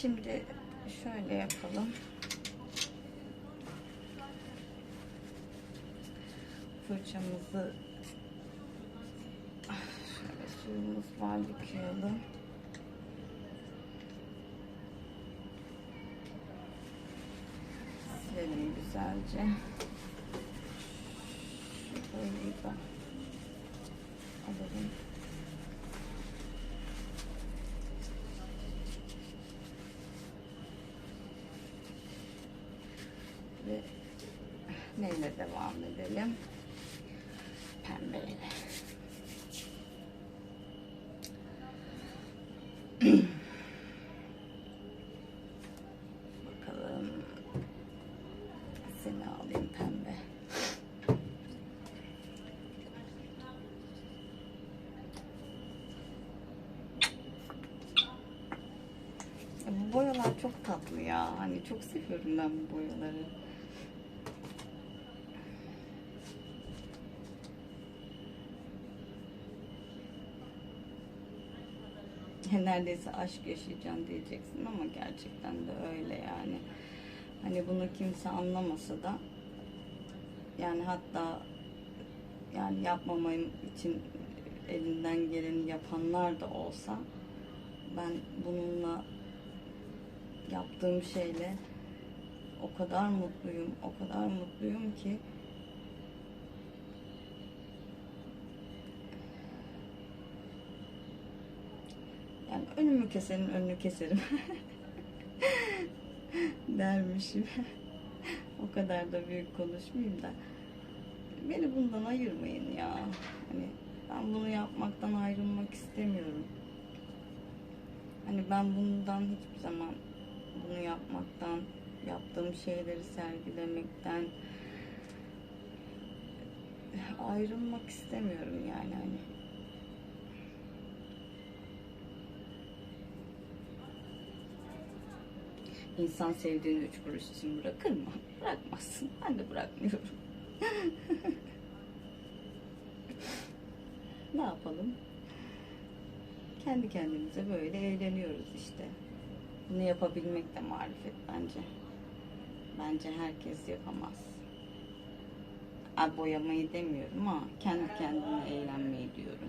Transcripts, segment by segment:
Şimdi şöyle yapalım. Fırçamızı Ah, şöyle suyumuz var yıkayalım. Silelim güzelce. Şurayı da alalım. Ve neyle devam edelim? Pembeyle. Bakalım. Seni alayım pembe. Bu boyalar çok tatlı ya. Hani çok seviyorum ben bu boyaları. Ya neredeyse aşk yaşayacağım diyeceksin ama gerçekten de öyle yani. Hani bunu kimse anlamasa da yani hatta yani yapmamam için elinden geleni yapanlar da olsa ben bununla yaptığım şeyle o kadar mutluyum, o kadar mutluyum ki yani önümü kesenin önünü keserim dermişim. o kadar da büyük konuşmayayım da beni bundan ayırmayın ya. Hani ben bunu yapmaktan ayrılmak istemiyorum. Hani ben bundan hiçbir zaman bunu yapmaktan, yaptığım şeyleri sergilemekten ayrılmak istemiyorum yani hani. İnsan sevdiğini üç kuruş için bırakır mı? Bırakmazsın. Ben de bırakmıyorum. ne yapalım? Kendi kendimize böyle eğleniyoruz işte. Bunu yapabilmek de marifet bence. Bence herkes yapamaz. Ay boyamayı demiyorum ama kendi kendine eğlenmeyi diyorum.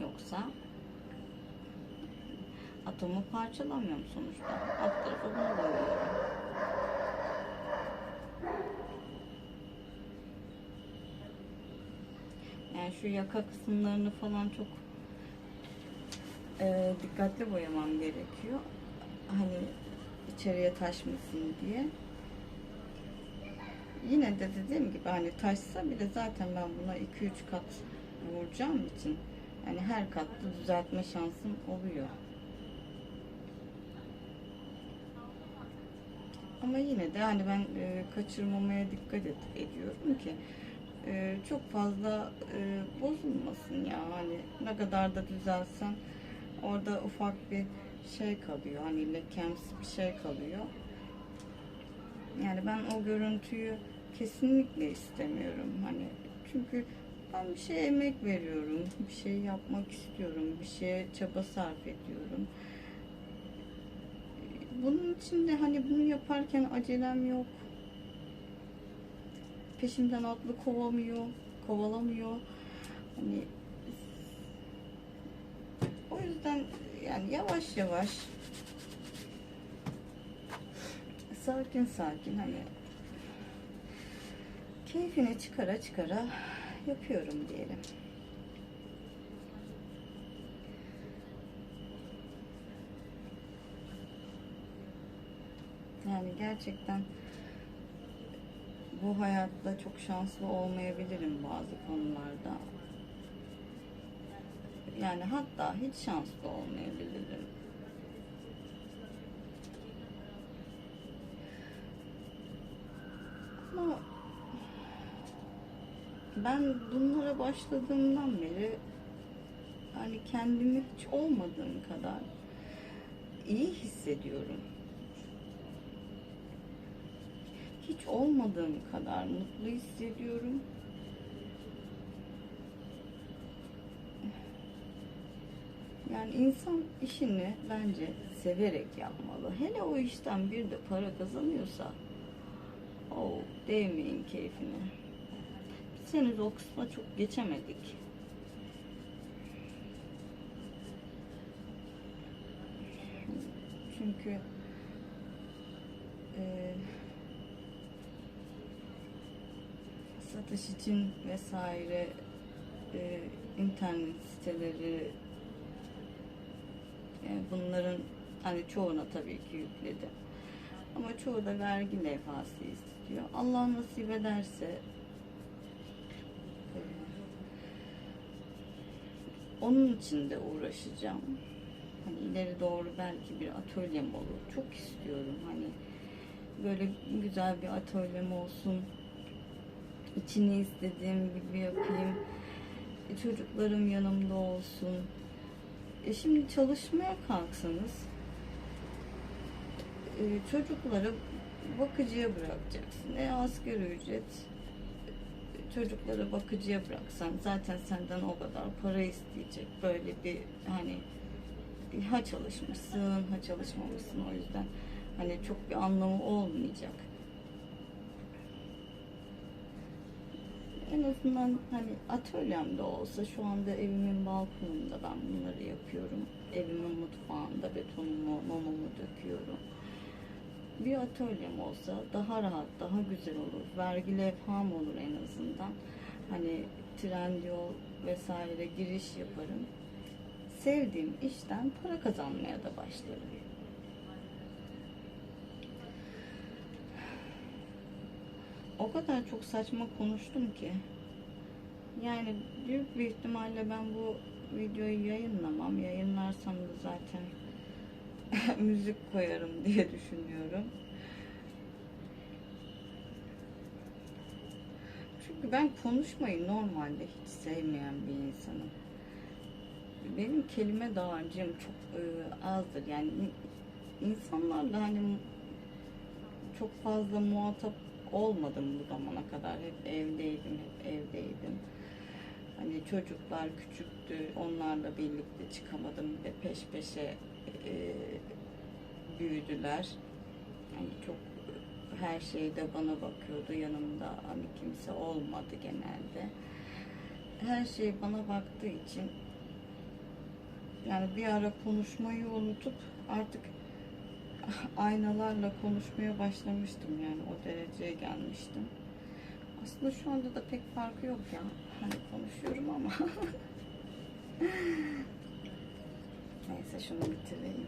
Yoksa atomu parçalamıyorum sonuçta. Alt tarafı bunu boyuyorum. Yani şu yaka kısımlarını falan çok e, dikkatli boyamam gerekiyor. Hani içeriye taşmasın diye. Yine de dediğim gibi hani taşsa bile zaten ben buna 2-3 kat vuracağım için yani her katta düzeltme şansım oluyor. Ama yine de hani ben e, kaçırmamaya dikkat et, ediyorum ki e, çok fazla e, bozulmasın ya. Hani ne kadar da düzelsen orada ufak bir şey kalıyor. Hani lekemsi bir şey kalıyor. Yani ben o görüntüyü kesinlikle istemiyorum. Hani çünkü ben bir şeye emek veriyorum, bir şey yapmak istiyorum, bir şeye çaba sarf ediyorum. Bunun için de hani bunu yaparken acelem yok. Peşimden atlı kovamıyor, kovalamıyor. Hani o yüzden yani yavaş yavaş sakin sakin hani keyfine çıkara çıkara yapıyorum diyelim. Yani gerçekten bu hayatta çok şanslı olmayabilirim bazı konularda. Yani hatta hiç şanslı olmayabilirim. Ama ben bunlara başladığımdan beri hani kendimi hiç olmadığım kadar iyi hissediyorum. Hiç olmadığım kadar mutlu hissediyorum. Yani insan işini bence severek yapmalı. Hele o işten bir de para kazanıyorsa o değmeyin keyfine. Biz henüz o kısma çok geçemedik. Çünkü e, satış için vesaire e, internet siteleri yani bunların hani çoğuna tabii ki yükledim. Ama çoğu da vergi levhası istiyor. Allah nasip ederse e, onun için de uğraşacağım. Hani ileri doğru belki bir atölyem olur. Çok istiyorum hani böyle güzel bir atölyem olsun. İçini istediğim gibi yapayım. E, Çocuklarım yanımda olsun. E şimdi çalışmaya kalksanız e, çocukları bakıcıya bırakacaksın. E asgari ücret çocukları bakıcıya bıraksan zaten senden o kadar para isteyecek. Böyle bir hani ha çalışmışsın ha çalışmamışsın o yüzden hani çok bir anlamı olmayacak. En azından hani atölyemde olsa şu anda evimin balkonunda ben bunları yapıyorum. Evimin mutfağında betonumu, mamumu döküyorum. Bir atölyem olsa daha rahat, daha güzel olur. Vergi levham olur en azından. Hani Trendyol vesaire giriş yaparım. Sevdiğim işten para kazanmaya da başlarım. O kadar çok saçma konuştum ki. Yani büyük bir ihtimalle ben bu videoyu yayınlamam. Yayınlarsam da zaten müzik koyarım diye düşünüyorum. Çünkü ben konuşmayı normalde hiç sevmeyen bir insanım. Benim kelime dağarcığım çok e, azdır. Yani in- insanlarla hani çok fazla muhatap olmadım bu zamana kadar. Hep evdeydim, hep evdeydim. Hani çocuklar küçüktü, onlarla birlikte çıkamadım ve peş peşe e, büyüdüler. Hani çok her şeyde bana bakıyordu yanımda hani kimse olmadı genelde. Her şey bana baktığı için yani bir ara konuşmayı unutup artık aynalarla konuşmaya başlamıştım yani o dereceye gelmiştim. Aslında şu anda da pek farkı yok ya. Hani konuşuyorum ama. Neyse şunu bitireyim.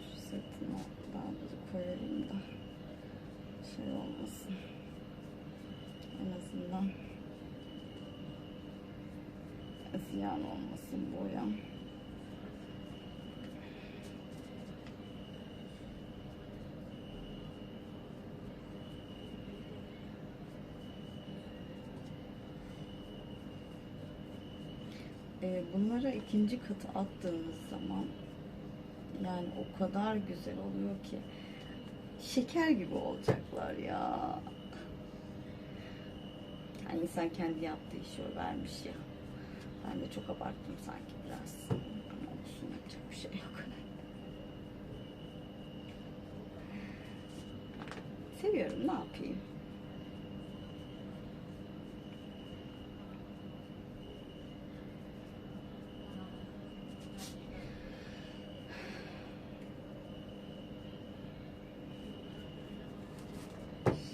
Şu setini daha da koyayım da şey olmasın. En azından ziyan olmasın boyam. E, bunlara ikinci katı attığınız zaman yani o kadar güzel oluyor ki şeker gibi olacaklar ya. Yani insan kendi yaptığı işi vermiş ya. Ben de çok abarttım sanki biraz. Ama olsun yapacak bir şey yok. Seviyorum ne yapayım.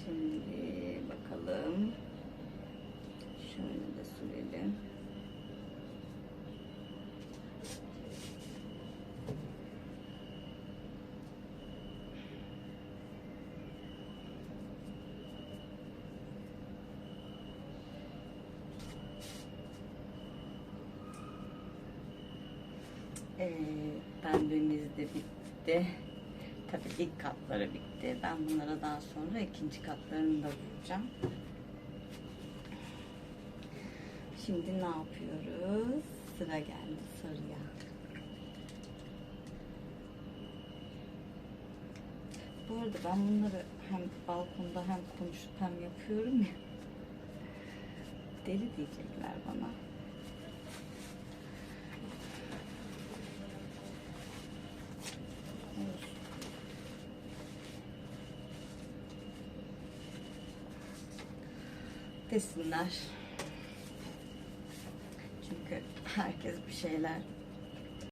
Şimdi bakalım. Şöyle de sürelim. Evet, pembemiz de bitti. Tabii ilk katları bitti. Ben bunlara daha sonra ikinci katlarını da vuracağım. Şimdi ne yapıyoruz? Sıra geldi sarıya. Bu arada ben bunları hem balkonda hem konuşup hem yapıyorum ya. Deli diyecekler bana. Desinler. Çünkü herkes bir şeyler